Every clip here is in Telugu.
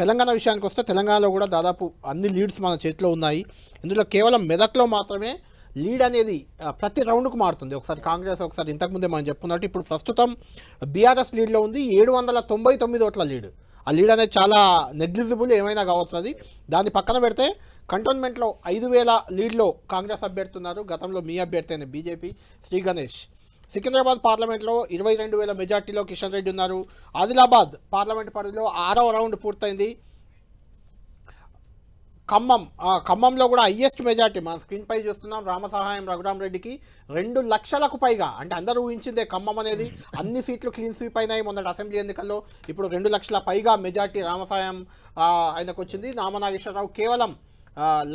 తెలంగాణ విషయానికి వస్తే తెలంగాణలో కూడా దాదాపు అన్ని లీడ్స్ మన చేతిలో ఉన్నాయి. ఇందులో కేవలం మెదక్లో మాత్రమే లీడ్ అనేది ప్రతి రౌండ్కు మారుతుంది. ఒకసారి కాంగ్రెస్ ఒకసారి ఇంతకుముందే మనం చెప్పుకున్నట్టు ఇప్పుడు ప్రస్తుతం బీఆర్ఎస్ లీడ్లో ఉంది ఏడు వందల తొంభై తొమ్మిది ఓట్ల లీడ్ ఆ లీడ్ అనేది చాలా నెగ్లిజిబుల్ ఏమైనా కావచ్చు అది. దాన్ని పక్కన పెడితే కంటోన్మెంట్లో ఐదు వేల లీడ్లో కాంగ్రెస్ అభ్యర్థి ఉన్నారు గతంలో మీ అభ్యర్థి అయిన బీజేపీ శ్రీ గణేష్. సికింద్రాబాద్ పార్లమెంట్లో ఇరవై రెండు వేల మెజార్టీలో కిషన్ రెడ్డి ఉన్నారు. ఆదిలాబాద్ పార్లమెంట్ పరిధిలో ఆరో రౌండ్ పూర్తయింది. ఖమ్మం ఆ, ఖమ్మంలో కూడా హయ్యెస్ట్ మెజార్టీ మన స్క్రీన్ పై చూస్తున్నాం. రామసహాయం రఘురామ్ రెడ్డికి రెండు లక్షలకు పైగా అంటే అందరూ ఊహించిందే ఖమ్మం అనేది. అన్ని సీట్లు క్లీన్ స్వీప్ అయినాయి మొన్నటి అసెంబ్లీ ఎన్నికల్లో. ఇప్పుడు రెండు లక్షల పైగా మెజార్టీ రామసహాయం ఆయనకు వచ్చింది. నామనాగేశ్వరరావు కేవలం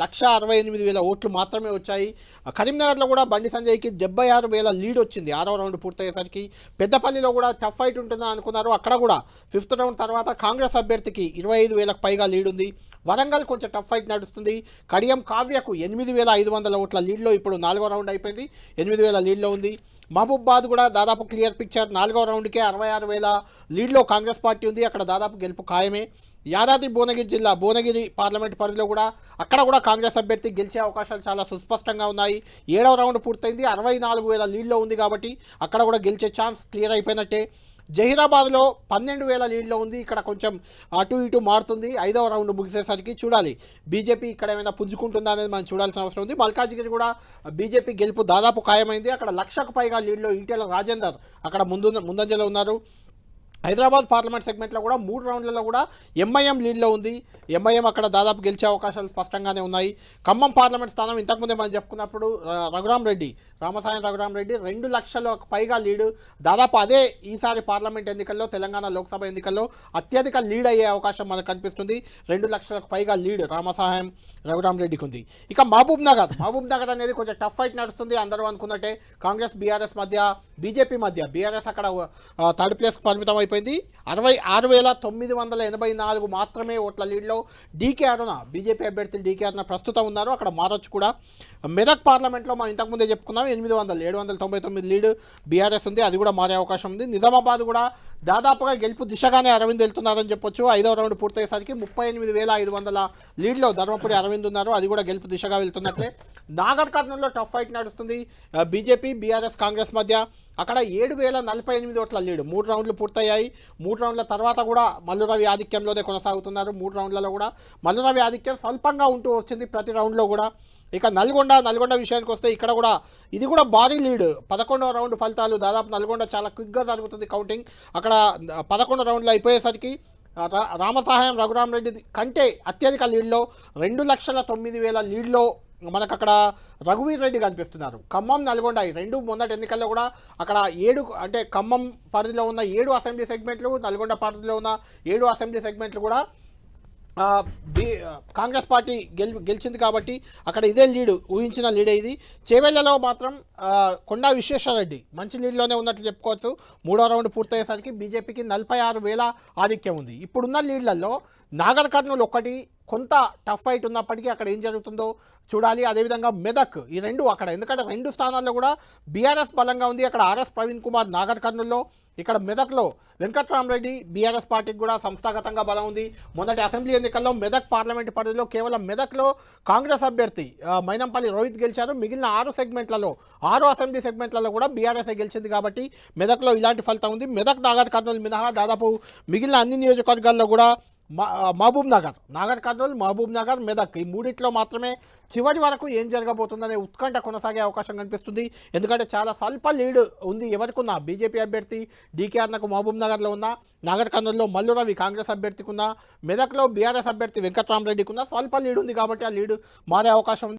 లక్ష అరవై ఎనిమిది వేల ఓట్లు మాత్రమే వచ్చాయి. కరీంనగర్లో కూడా బండి సంజయ్కి డెబ్బై ఆరు వేల లీడ్ వచ్చింది. ఆరో రౌండ్ పూర్తయ్యేసరికి పెద్దపల్లిలో కూడా టఫ్ ఫైట్ ఉంటుందని అనుకున్నారు. అక్కడ కూడా ఫిఫ్త్ రౌండ్ తర్వాత కాంగ్రెస్ అభ్యర్థికి ఇరవై ఐదు వేలకు పైగా లీడ్ ఉంది. వరంగల్ కొంచెం టఫ్ ఫైట్ నడుస్తుంది. కడియం కావ్యకు ఎనిమిది వేల ఐదు వందల ఓట్ల లీడ్లో ఇప్పుడు నాలుగో రౌండ్ అయిపోయింది. ఎనిమిది వేల లీడ్లో ఉంది. మహబూబాద్ కూడా దాదాపు క్లియర్ పిక్చర్. నాలుగో రౌండ్కే అరవై ఆరు వేల లీడ్లో కాంగ్రెస్ పార్టీ ఉంది. అక్కడ దాదాపు గెలుపు ఖాయమే. యాదాద్రి భువనగిరి జిల్లా భువనగిరి పార్లమెంట్ పరిధిలో కూడా అక్కడ కూడా కాంగ్రెస్ అభ్యర్థి గెలిచే అవకాశాలు చాలా సుస్పష్టంగా ఉన్నాయి. ఏడవ రౌండ్ పూర్తయింది. అరవై నాలుగు వేల లీడ్లో ఉంది కాబట్టి అక్కడ కూడా గెలిచే ఛాన్స్ క్లియర్ అయిపోయినట్టే. జహీరాబాద్లో పన్నెండు వేల లీడ్లో ఉంది. ఇక్కడ కొంచెం అటు ఇటు మారుతుంది. ఐదవ రౌండ్ ముగిసేసరికి చూడాలి. బీజేపీ ఇక్కడ ఏమైనా పుంజుకుంటుందా అనేది మనం చూడాల్సిన అవసరం ఉంది. మల్కాజ్గిరి కూడా బీజేపీ గెలుపు దాదాపు ఖాయమైంది. అక్కడ లక్షకు పైగా లీడ్లో ఈటెల రాజేందర్ అక్కడ ముందు ముందంజలో ఉన్నారు. హైదరాబాద్ పార్లమెంట్ సెగ్మెంట్లో కూడా మూడు రౌండ్లలో కూడా ఎంఐఎం లీడ్లో ఉంది. ఎంఐఎం అక్కడ దాదాపు గెలిచే అవకాశాలు స్పష్టంగానే ఉన్నాయి. ఖమ్మం పార్లమెంట్ స్థానం ఇంతకుముందే మనం చెప్పుకున్నప్పుడు రఘురామ్ రెడ్డి రామసాయం రఘురామ్ రెడ్డి రెండు లక్షల పైగా లీడు దాదాపు అదే ఈసారి పార్లమెంట్ ఎన్నికల్లో తెలంగాణ లోక్సభ ఎన్నికల్లో అత్యధిక లీడ్ అయ్యే అవకాశం మనకు కనిపిస్తుంది. రెండు లక్షలకు పైగా లీడ్ రామసహాయం రఘురామ్ రెడ్డికి ఉంది. ఇక మహబూబ్ నగర్ మహబూబ్ నగర్ అనేది కొంచెం టఫ్ ఫైట్ నడుస్తుంది అందరూ అనుకున్నట్టే. కాంగ్రెస్ బీఆర్ఎస్ మధ్య బీజేపీ మధ్య బీఆర్ఎస్ అక్కడ థర్డ్ ప్లేస్కి పరిమితం అయిపోయింది. అరవై ఆరు వేల తొమ్మిది వందల ఎనభై నాలుగు మాత్రమే ఓట్ల లీడ్లో డీకే అరుణ బీజేపీ అభ్యర్థి డీకే అరుణ ప్రస్తుతం ఉన్నారు. అక్కడ మారొచ్చు కూడా మెదక్ పార్లమెంట్లో మనం ఇంతకుముందే చెప్పుకున్నాం ఎనిమిది వందలు ఏడు వందల తొంభై తొమ్మిది లీడ్ బీఆర్ఎస్ ఉంది అది కూడా మారే అవకాశం ఉంది. నిజామాబాద్ కూడా దాదాపుగా గెలుపు దిశగానే అరవింద్ వెళ్తున్నారని చెప్పొచ్చు. ఐదవ రౌండ్ పూర్తయ్యేసరికి ముప్పై ఎనిమిది వేల ఐదు వందల లీడ్లో ధర్మపురి అరవింద్ ఉన్నారు అది కూడా గెలుపు దిశగా వెళ్తున్నట్లే నాగర్ కర్నూలులో టఫ్ ఫైట్ నడుస్తుంది బీజేపీ బీఆర్ఎస్ కాంగ్రెస్ మధ్య అక్కడ ఏడు వేల నలభై ఎనిమిది ఓట్ల లీడ్ మూడు రౌండ్లు పూర్తయ్యాయి. మూడు రౌండ్ల తర్వాత కూడా మల్లురవి ఆధిక్యంలోనే కొనసాగుతున్నారు. మూడు రౌండ్లలో కూడా మల్లురవి ఆధిక్యం స్వల్పంగా ఉంటూ వచ్చింది ప్రతి రౌండ్లో కూడా. ఇక నల్గొండ నల్గొండ విషయానికి వస్తే ఇక్కడ కూడా ఇది కూడా భారీ లీడ్ పదకొండవ రౌండ్ ఫలితాలు దాదాపు నల్గొండ చాలా క్విక్గా జరుగుతుంది కౌంటింగ్ అక్కడ పదకొండు రౌండ్లు అయిపోయేసరికి రా- రామసహాయం రఘురామ్ రెడ్డి కంటే అత్యధిక లీడ్లో రెండు లక్షల తొమ్మిది వేల లీడ్లో మనకు అక్కడ రఘువీర్ రెడ్డి కనిపిస్తున్నారు. ఖమ్మం నల్గొండ ఈ రెండు మొన్నటి ఎన్నికల్లో కూడా అక్కడ ఏడు అంటే ఖమ్మం పరిధిలో ఉన్న ఏడు అసెంబ్లీ సెగ్మెంట్లు నల్గొండ పరిధిలో ఉన్న ఏడు అసెంబ్లీ సెగ్మెంట్లు కూడా కాంగ్రెస్ పార్టీ గెలి గెలిచింది కాబట్టి అక్కడ ఇదే లీడు ఊహించిన లీడే ఇది. చేవెళ్ళలో మాత్రం కొండా విశ్వేశ్వరరెడ్డి మంచి లీడ్లోనే ఉన్నట్లు చెప్పుకోవచ్చు. మూడో రౌండ్ పూర్తయ్యేసరికి బీజేపీకి నలభై ఆరు వేల ఆధిక్యం ఉంది. ఇప్పుడున్న లీడ్లలో నాగర్ కర్నూలు ఒక్కటి కొంత టఫ్ ఫైట్ ఉన్నప్పటికీ అక్కడ ఏం జరుగుతుందో చూడాలి. అదేవిధంగా మెదక్ ఈ రెండు అక్కడ ఎందుకంటే రెండు స్థానాల్లో కూడా బీఆర్ఎస్ బలంగా ఉంది. అక్కడ ఆర్ఎస్ ప్రవీణ్ కుమార్ నాగర్ కర్నూల్లో ఇక్కడ మెదక్లో వెంకట్రామరెడ్డి బీఆర్ఎస్ పార్టీకి కూడా సంస్థాగతంగా బలం ఉంది. మొదటి అసెంబ్లీ ఎన్నికల్లో మెదక్ పార్లమెంట్ పరిధిలో కేవలం మెదక్లో కాంగ్రెస్ అభ్యర్థి మైనంపల్లి రోహిత్ గెలిచారు. మిగిలిన ఆరు సెగ్మెంట్లలో ఆరు అసెంబ్లీ సెగ్మెంట్లలో కూడా బీఆర్ఎస్ గెలిచింది కాబట్టి మెదక్లో ఇలాంటి ఫలితం ఉంది. మెదక్ నాగర్ కర్నూలు మినహా దాదాపు మిగిలిన అన్ని నియోజకవర్గాల్లో కూడా మహబూబ్ నగర్. నాగర్ కర్నూలు మహబూబ్ నగర్ మెదక్. ఈ మూడిట్లో మాత్రమే చివరి వరకు ఏం జరగబోతుందనే ఉత్కంఠ కొనసాగే అవకాశం కనిపిస్తుంది. ఎందుకంటే చాలా స్వల్ప లీడ్ ఉంది ఎవరికున్నా. బీజేపీ అభ్యర్థి డీకేఆర్నకు మహబూబ్ నగర్లో ఉన్న నాగర్ కర్నూలులో మల్లు రవి కాంగ్రెస్ అభ్యర్థికున్న మెదక్లో బీఆర్ఎస్ అభ్యర్థి వెంకట్రామరెడ్డికున్న స్వల్ప లీడ్ ఉంది కాబట్టి ఆ లీడ్ మారే అవకాశం ఉంది